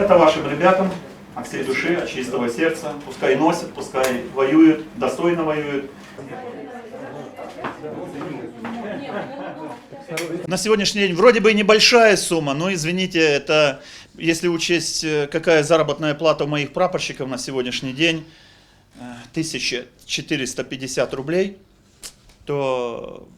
Это вашим ребятам от всей души, от чистого сердца. Пускай носят, пускай воюют, достойно воюют. На сегодняшний день вроде бы и небольшая сумма, но извините, это если учесть, э, какая заработная плата у моих прапорщиков на сегодняшний день, э, 1450 рублей, то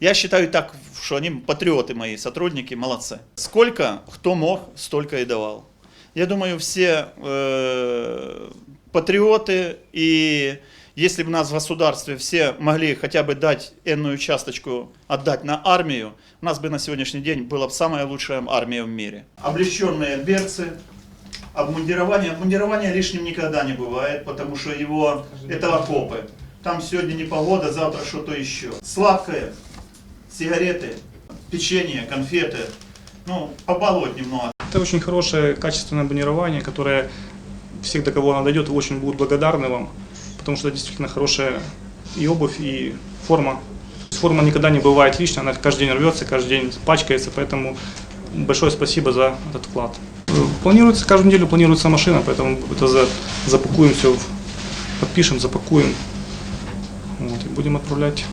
я считаю так, что они патриоты мои, сотрудники, молодцы. Сколько кто мог, столько и давал. Я думаю, все э, патриоты, и если бы нас в государстве все могли хотя бы дать энную часточку отдать на армию, у нас бы на сегодняшний день была бы самая лучшая армия в мире. Облегченные берцы, обмундирование. Обмундирование лишним никогда не бывает, потому что его, это окопы. Там сегодня не погода, завтра что-то еще. Сладкое, сигареты, печенье, конфеты. Ну, побаловать немного. Это очень хорошее качественное бронирование, которое всех, до кого оно дойдет, очень будут благодарны вам, потому что это действительно хорошая и обувь, и форма. Форма никогда не бывает лишней, она каждый день рвется, каждый день пачкается, поэтому большое спасибо за этот вклад. Планируется, каждую неделю планируется машина, поэтому это за, запакуем все, подпишем, запакуем вот, и будем отправлять.